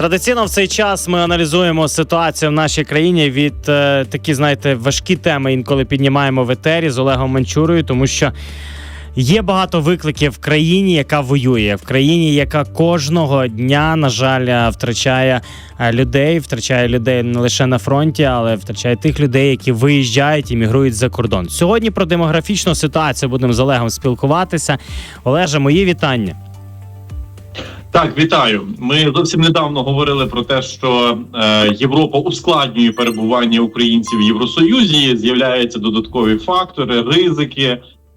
Традиційно в цей час ми аналізуємо ситуацію в нашій країні від е, такі, знаєте, важкі теми інколи піднімаємо в етері з Олегом Манчурою, тому що є багато викликів в країні, яка воює, в країні, яка кожного дня, на жаль, е, втрачає е, людей, втрачає людей не лише на фронті, але втрачає тих людей, які виїжджають і мігрують за кордон. Сьогодні про демографічну ситуацію будемо з Олегом спілкуватися. Олеже, мої вітання. Так, вітаю. Ми зовсім недавно говорили про те, що е, Європа ускладнює перебування українців в Євросоюзі. З'являються додаткові фактори, ризики.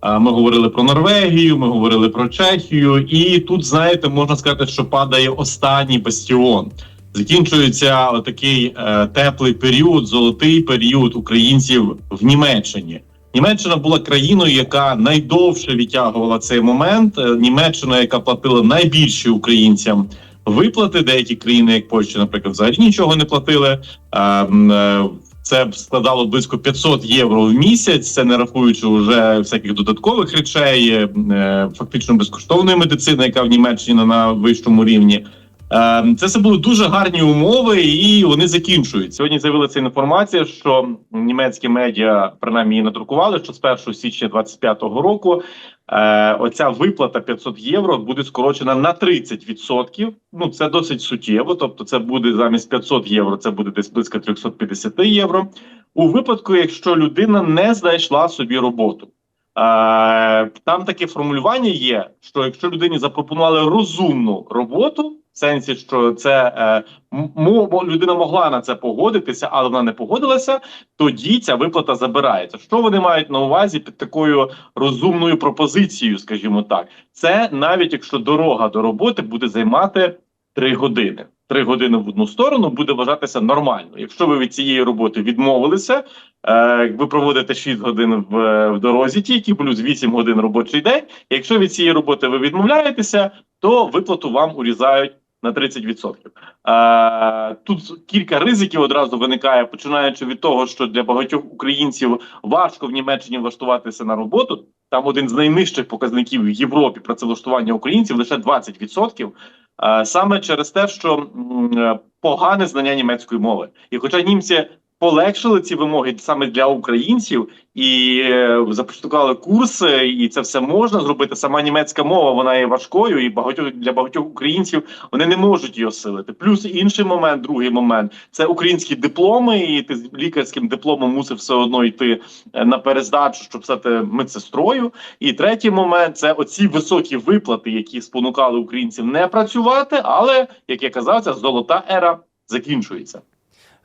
Е, ми говорили про Норвегію, ми говорили про Чехію, і тут, знаєте, можна сказати, що падає останній бастіон. Закінчується такий е, теплий період, золотий період українців в Німеччині. Німеччина була країною, яка найдовше відтягувала цей момент. Е, Німеччина, яка платила найбільше українцям виплати. Деякі країни, як Польща, наприклад, взагалі нічого не платили. Е, е, Це складало близько 500 євро в місяць. Це не рахуючи вже всяких додаткових речей, фактично безкоштовної медицини, яка в Німеччині на вищому рівні. Е, Це все були дуже гарні умови, і вони закінчують. Сьогодні з'явилася інформація, що німецькі медіа принаймні її надрукували, що з 1 січня 2025 року е, оця виплата 500 євро буде скорочена на 30%. Ну це досить суттєво. Тобто, це буде замість 500 євро, це буде десь близько 350 євро. У випадку, якщо людина не знайшла собі роботу. Е, Там таке формулювання є, що якщо людині запропонували розумну роботу, в сенсі, що це е, людина могла на це погодитися, але вона не погодилася, тоді ця виплата забирається. Що вони мають на увазі під такою розумною пропозицією, скажімо так, це навіть якщо дорога до роботи буде займати 3 години. Три години в одну сторону буде вважатися нормально. Якщо ви від цієї роботи відмовилися, е, ви проводите 6 годин в, в дорозі, тільки плюс 8 годин робочий день. Якщо від цієї роботи ви відмовляєтеся, то виплату вам урізають на 30%. Е, тут кілька ризиків одразу виникає, починаючи від того, що для багатьох українців важко в Німеччині влаштуватися на роботу. Там один з найнижчих показників в Європі працевлаштування українців лише 20%. Е, саме через те, що е, погане знання німецької мови, і хоча німці полегшили ці вимоги саме для українців і е, започаткували курси, і це все можна зробити. Сама німецька мова вона є важкою, і багатьох для багатьох українців вони не можуть її осилити. Плюс інший момент, другий момент це українські дипломи, і ти з лікарським дипломом мусив все одно йти е, на перездачу, щоб стати медсестрою. І третій момент це оці високі виплати, які спонукали українців не працювати. Але як я казав, ця золота ера закінчується.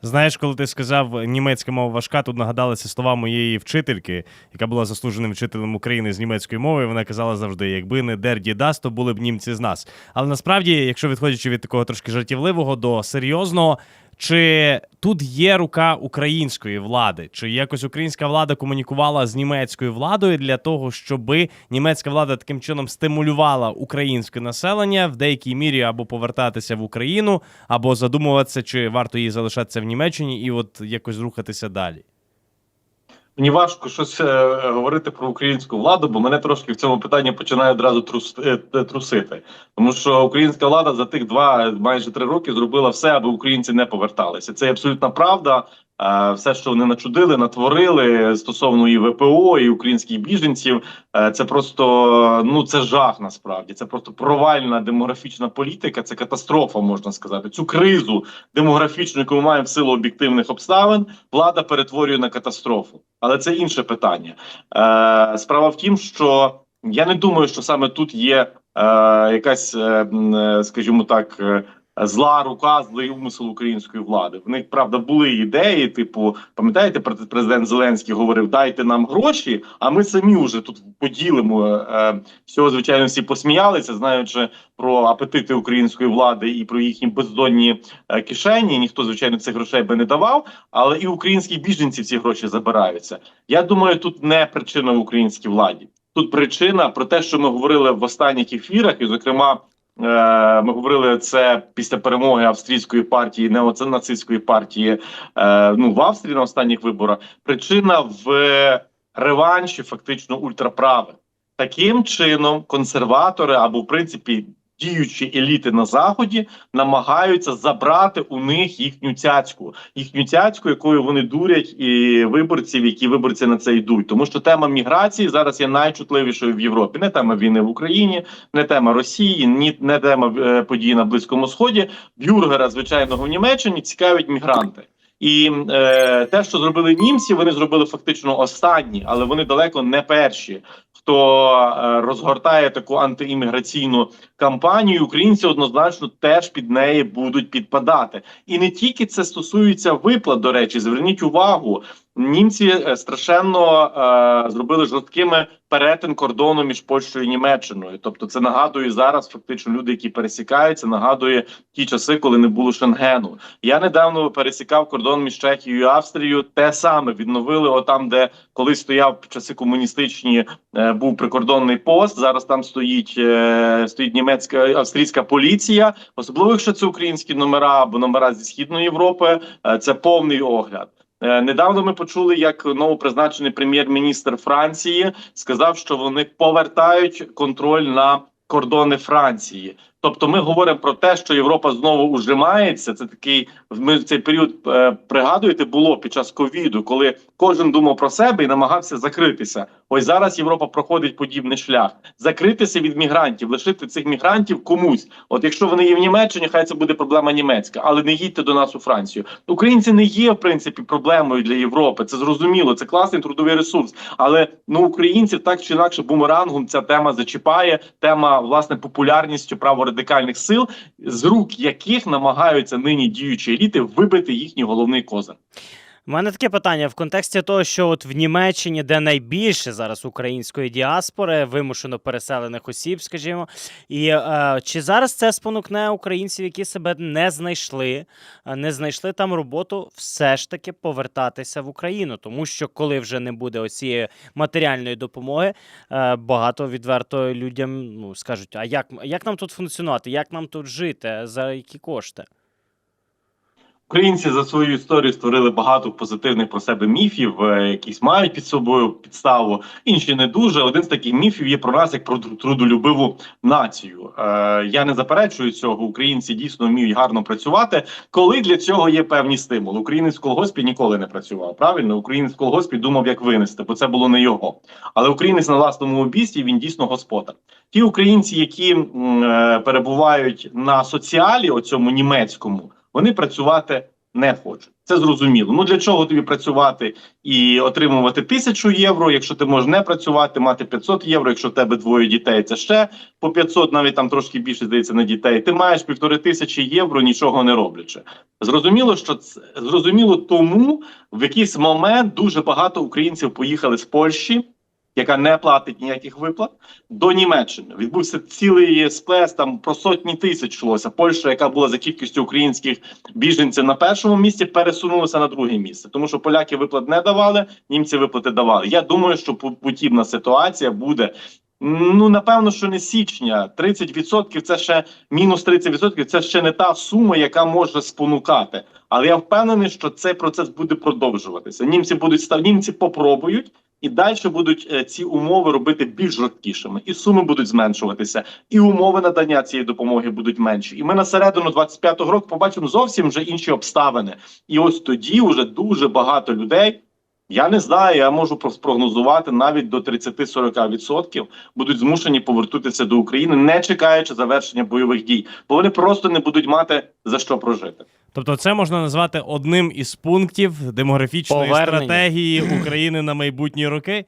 Знаєш, коли ти сказав німецька мова важка, тут нагадалися слова моєї вчительки, яка була заслуженим вчителем України з німецької мови. Вона казала завжди: якби не Дерді Дас, то були б німці з нас. Але насправді, якщо відходячи від такого трошки жартівливого до серйозного, чи тут є рука української влади? Чи якось українська влада комунікувала з німецькою владою для того, щоб німецька влада таким чином стимулювала українське населення в деякій мірі або повертатися в Україну, або задумуватися, чи варто їй залишатися в Німеччині і от якось рухатися далі? Мені важко щось е, говорити про українську владу, бо мене трошки в цьому питанні починає одразу трус, е, трусити. Тому що українська влада за тих два майже три роки зробила все, аби українці не поверталися. Це абсолютна правда. Все, що вони начудили, натворили стосовно і ВПО, і українських біженців, е, це просто ну це жах. Насправді це просто провальна демографічна політика. Це катастрофа, можна сказати. Цю кризу демографічну, яку ми маємо в силу об'єктивних обставин, влада перетворює на катастрофу. Але це інше питання. Е, Справа в тім, що я не думаю, що саме тут є е, якась, скажімо так. Е, Зла рука, злий умисел української влади. В них правда були ідеї. Типу, пам'ятаєте, президент Зеленський говорив: дайте нам гроші, а ми самі вже тут поділимо. Е, всього звичайно, всі посміялися, знаючи про апетити української влади і про їхні бездонні е, кишені. Ніхто звичайно цих грошей би не давав, але і українські біженці ці гроші забираються. Я думаю, тут не причина в українській владі. Тут причина про те, що ми говорили в останніх ефірах, і зокрема. Е, Ми говорили це після перемоги австрійської партії, неонацистської партії е, ну в Австрії на останніх виборах. Причина в реванші, фактично ультраправи. Таким чином, консерватори або в принципі діючі еліти на заході намагаються забрати у них їхню цяцьку, їхню цяцьку, якою вони дурять і виборців, які виборці на це йдуть. Тому що тема міграції зараз є найчутливішою в Європі. Не тема війни в Україні, не тема Росії, ні не тема е, подій на Близькому Сході. Бюргера, звичайного в Німеччині, цікавить мігранти. І е, те, що зробили німці, вони зробили фактично останні, але вони далеко не перші, хто е, розгортає таку антиімміграційну кампанію. Українці однозначно теж під неї будуть підпадати. І не тільки це стосується виплат. До речі, зверніть увагу. Німці е, страшенно е, зробили жорсткими перетин кордону між Польщею і Німеччиною. Тобто, це нагадує зараз фактично люди, які пересікаються, нагадує ті часи, коли не було Шенгену. Я недавно пересікав кордон між Чехією і Австрією. Те саме відновили отам, де колись стояв в часи комуністичні, е, був прикордонний пост. Зараз там стоїть е, стоїть німецька австрійська поліція, особливо якщо це українські номера або номера зі східної Європи. е, це повний огляд. Е, Недавно ми почули, як новопризначений прем'єр-міністр Франції сказав, що вони повертають контроль на кордони Франції. Тобто, ми говоримо про те, що Європа знову ужимається. Це такий ми цей період е, пригадуєте, було під час ковіду, коли кожен думав про себе і намагався закритися. Ось зараз Європа проходить подібний шлях: закритися від мігрантів, лишити цих мігрантів комусь. От якщо вони є в Німеччині, хай це буде проблема німецька, але не їдьте до нас у Францію. Українці не є в принципі проблемою для Європи. Це зрозуміло. Це класний трудовий ресурс. Але ну українців так чи інакше бумерангом ця тема зачіпає. Тема власне популярністю праворадикальних сил, з рук яких намагаються нині діючі еліти вибити їхній головний козир. У мене таке питання. В контексті того, що от в Німеччині, де найбільше зараз української діаспори, вимушено переселених осіб, скажімо, і е, чи зараз це спонукне українців, які себе не знайшли, е, не знайшли там роботу, все ж таки повертатися в Україну, тому що коли вже не буде оцієї матеріальної допомоги, е, багато відверто людям ну скажуть: а як, як нам тут функціонувати, як нам тут жити, за які кошти? Українці за свою історію створили багато позитивних про себе міфів, е, якісь мають під собою підставу, інші не дуже. Один з таких міфів є про нас як про тру- трудолюбиву націю. Е, я не заперечую цього. Українці дійсно вміють гарно працювати, коли для цього є певні стимули. Українець в колгоспі ніколи не працював. Правильно, українець в колгоспі думав, як винести, бо це було не його. Але українець на власному обісті він дійсно господар. Ті українці, які е, перебувають на соціалі, оцьому німецькому, вони працювати не хочуть. Це зрозуміло. Ну для чого тобі працювати і отримувати тисячу євро, якщо ти можеш не працювати, мати 500 євро. Якщо в тебе двоє дітей, це ще по 500, навіть там трошки більше здається на дітей. Ти маєш півтори тисячі євро, нічого не роблячи. Зрозуміло, що це зрозуміло, тому в якийсь момент дуже багато українців поїхали з Польщі. Яка не платить ніяких виплат до Німеччини відбувся цілий сплес там про сотні тисяч йшлося. Польща, яка була за кількістю українських біженців на першому місці, пересунулася на друге місце, тому що поляки виплат не давали, німці виплати давали. Я думаю, що подібна ситуація буде. Ну напевно, що не січня. 30% це ще мінус 30% Це ще не та сума, яка може спонукати. Але я впевнений, що цей процес буде продовжуватися. Німці будуть став німці попробують. І далі будуть е, ці умови робити більш жорсткішими, і суми будуть зменшуватися, і умови надання цієї допомоги будуть менші. І ми на середину 25-го року побачимо зовсім вже інші обставини. І ось тоді вже дуже багато людей. Я не знаю, я можу спрогнозувати навіть до 30-40% будуть змушені повернутися до України, не чекаючи завершення бойових дій, бо вони просто не будуть мати за що прожити. Тобто, це можна назвати одним із пунктів демографічної Повернення. стратегії України на майбутні роки.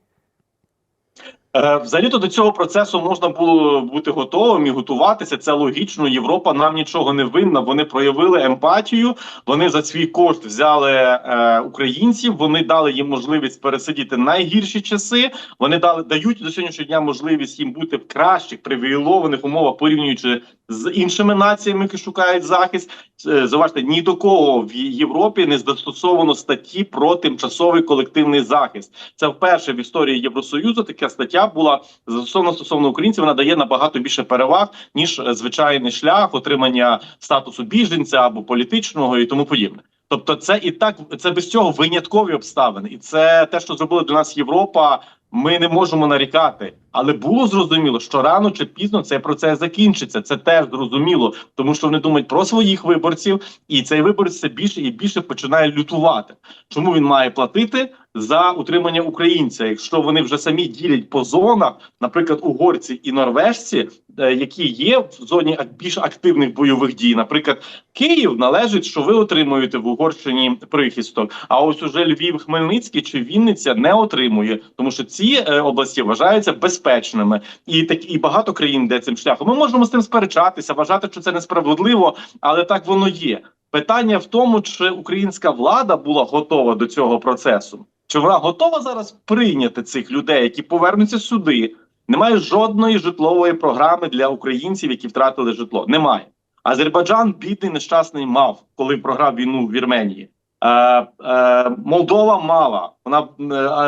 Е, Взагалі-то до цього процесу можна було бути готовим і готуватися. Це логічно. Європа нам нічого не винна. Вони проявили емпатію. Вони за свій кошт взяли е, українців. Вони дали їм можливість пересидіти найгірші часи. Вони дали дають до сьогоднішнього дня можливість їм бути в кращих привілейованих умовах, порівнюючи з іншими націями, які шукають захист. Е, Зауважте, ні до кого в Європі не застосовано статті про тимчасовий колективний захист. Це вперше в історії Євросоюзу така стаття була застосована стосовно українців. Вона дає набагато більше переваг ніж е, звичайний шлях отримання статусу біженця або політичного і тому подібне. Тобто, це і так це без цього виняткові обставини, і це те, що зробила для нас Європа. ми не можемо нарікати. Але було зрозуміло, що рано чи пізно цей процес закінчиться. Це теж зрозуміло, тому що вони думають про своїх виборців, і цей виборець все більше і більше починає лютувати. Чому він має платити за утримання українця? Якщо вони вже самі ділять по зонах, наприклад, угорці і норвежці, е, які є в зоні більш активних бойових дій, наприклад, Київ належить, що ви отримуєте в Угорщині прихисток. А ось уже Львів, Хмельницький чи Вінниця не отримує, тому що ці е, області вважаються безпечними, і так і багато країн йде цим шляхом. Ми можемо з тим сперечатися, вважати, що це несправедливо, але так воно є. Питання в тому, чи українська влада була готова до цього процесу, чи вона готова зараз прийняти цих людей, які повернуться сюди. Немає жодної житлової програми для українців, які втратили житло. Немає. Азербайджан бідний нещасний мав, коли програв війну в Вірменії. Е, е, Молдова мала. Вона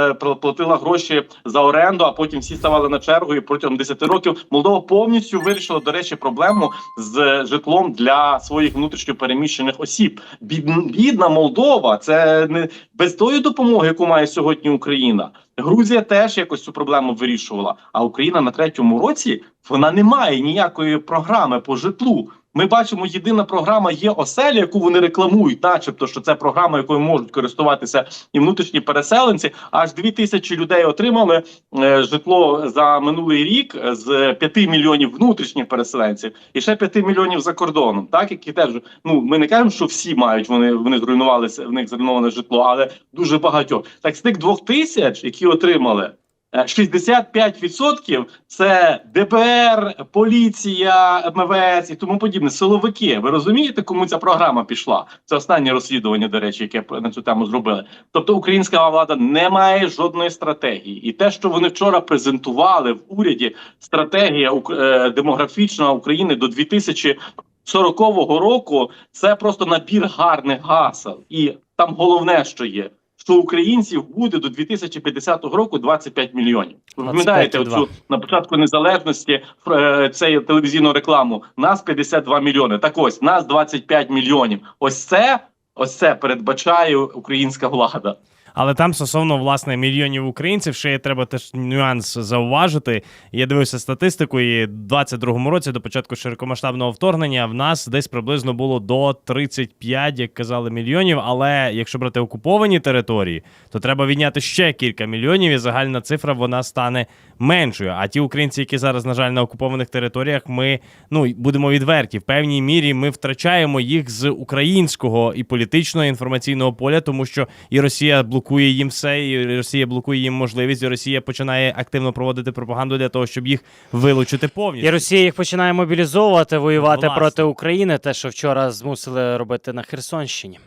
е, платила гроші за оренду, а потім всі ставали на чергу. І протягом 10 років Молдова повністю вирішила, до речі, проблему з житлом для своїх внутрішньо переміщених осіб. Бідна Молдова, це не без тої допомоги, яку має сьогодні Україна. Грузія теж якось цю проблему вирішувала. А Україна на третьому році вона не має ніякої програми по житлу. Ми бачимо, єдина програма є оселя, яку вони рекламують, начебто, що це програма, якою можуть користуватися і внутрішні переселенці. Аж дві тисячі людей отримали е, житло за минулий рік з 5 мільйонів внутрішніх переселенців і ще 5 мільйонів за кордоном. Так які теж ну ми не кажемо, що всі мають вони вони зруйнувалися, в них зруйноване житло, але дуже багатьох. Так з тих двох тисяч, які отримали. Е, 65% це ДБР, поліція, МВС і тому подібне. Силовики. Ви розумієте, кому ця програма пішла? Це останнє розслідування, до речі, яке на цю тему зробили. Тобто українська влада не має жодної стратегії, і те, що вони вчора презентували в уряді, стратегія е, демографічна України до 2040 року, це просто набір гарних гасел, і там головне, що є. Що українців буде до 2050 року 25 мільйонів. Ви пам'ятаєте оцю на початку незалежності е, цей телевізійну рекламу? Нас 52 мільйони. Так ось нас 25 мільйонів. Ось це, ось це передбачає українська влада. Але там стосовно власне мільйонів українців, ще є треба теж нюанс зауважити. Я дивився статистику, і в 22-му році до початку широкомасштабного вторгнення в нас десь приблизно було до 35, як казали, мільйонів. Але якщо брати окуповані території, то треба відняти ще кілька мільйонів, і загальна цифра вона стане меншою. А ті українці, які зараз, на жаль, на окупованих територіях, ми ну будемо відверті, в певній мірі ми втрачаємо їх з українського і політичного і інформаційного поля, тому що і Росія блокує їм все, і Росія блокує їм можливість, і Росія починає активно проводити пропаганду для того, щоб їх вилучити повністю. І Росія їх починає мобілізовувати, воювати Власне. проти України, те, що вчора змусили робити на Херсонщині.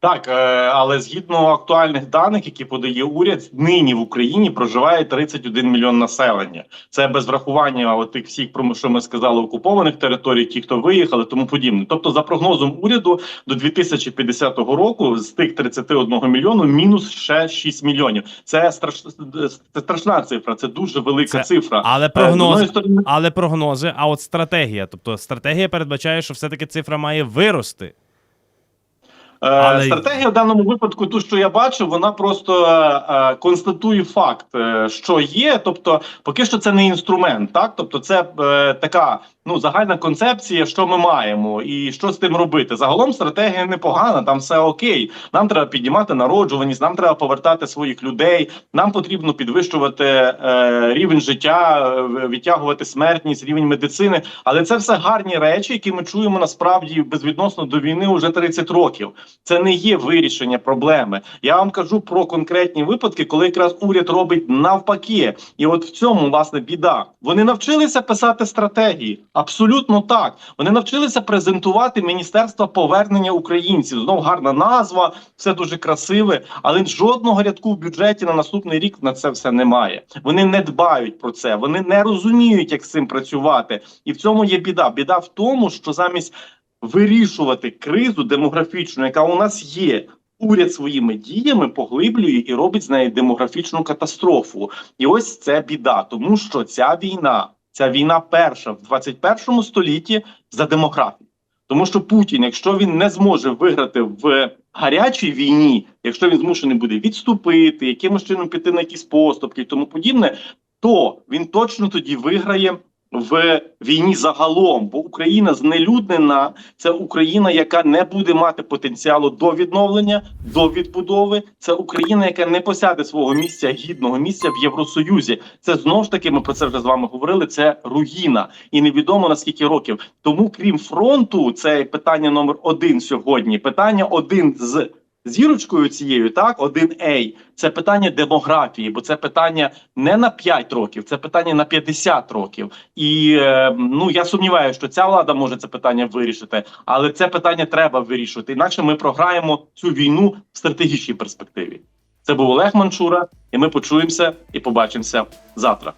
Так, е, але згідно актуальних даних, які подає уряд, нині в Україні проживає 31 мільйон населення. Це без врахування тих всіх, про що ми сказали, окупованих територій, ті, хто виїхали, тому подібне. Тобто, за прогнозом уряду, до 2050 року з тих 31 мільйону мінус ще 6 мільйонів. Це страш... це страшна цифра, це дуже велика Це- цифра. Але Е, прогнози, сторони, але прогнози, а от стратегія. Тобто стратегія передбачає, що все-таки цифра має вирости. Е, Але- Стратегія в даному випадку, ту, що я бачу, вона просто е, е, констатує факт, е, що є. Тобто, поки що це не інструмент, так тобто, це е, така ну загальна концепція, що ми маємо, і що з тим робити. Загалом стратегія непогана, там все окей. Нам треба піднімати народжуваність, нам треба повертати своїх людей. Нам потрібно підвищувати е, рівень життя, е, відтягувати смертність, рівень медицини. Але це все гарні речі, які ми чуємо насправді безвідносно до війни вже 30 років. Це не є вирішення проблеми. Я вам кажу про конкретні випадки, коли якраз уряд робить навпаки, і от в цьому власне біда. Вони навчилися писати стратегії. Абсолютно так. Вони навчилися презентувати міністерство повернення українців. Знов гарна назва, все дуже красиве, але жодного рядку в бюджеті на наступний рік на це все немає. Вони не дбають про це, вони не розуміють, як з цим працювати. І в цьому є біда. Біда в тому, що замість вирішувати кризу демографічну, яка у нас є. Уряд своїми діями поглиблює і робить з неї демографічну катастрофу. І ось це біда, тому що ця війна, ця війна перша в 21 столітті за демографію. Тому що Путін, якщо він не зможе виграти в гарячій війні, якщо він змушений буде відступити, якимось чином піти на якісь поступки і тому подібне, то він точно тоді виграє в війні загалом, бо Україна знелюднена, це Україна, яка не буде мати потенціалу до відновлення, до відбудови. Це Україна, яка не посяде свого місця гідного місця в Євросоюзі. Це знову ж таки. Ми про це вже з вами говорили. Це руїна, і невідомо на скільки років. Тому, крім фронту, це питання номер один сьогодні. Питання один з зірочкою цією, так один a це питання демографії, бо це питання не на 5 років, це питання на 50 років. І е, ну я сумніваюся, що ця влада може це питання вирішити, але це питання треба вирішувати. Інакше ми програємо цю війну в стратегічній перспективі. Це був Олег Манчура, і ми почуємося і побачимося завтра.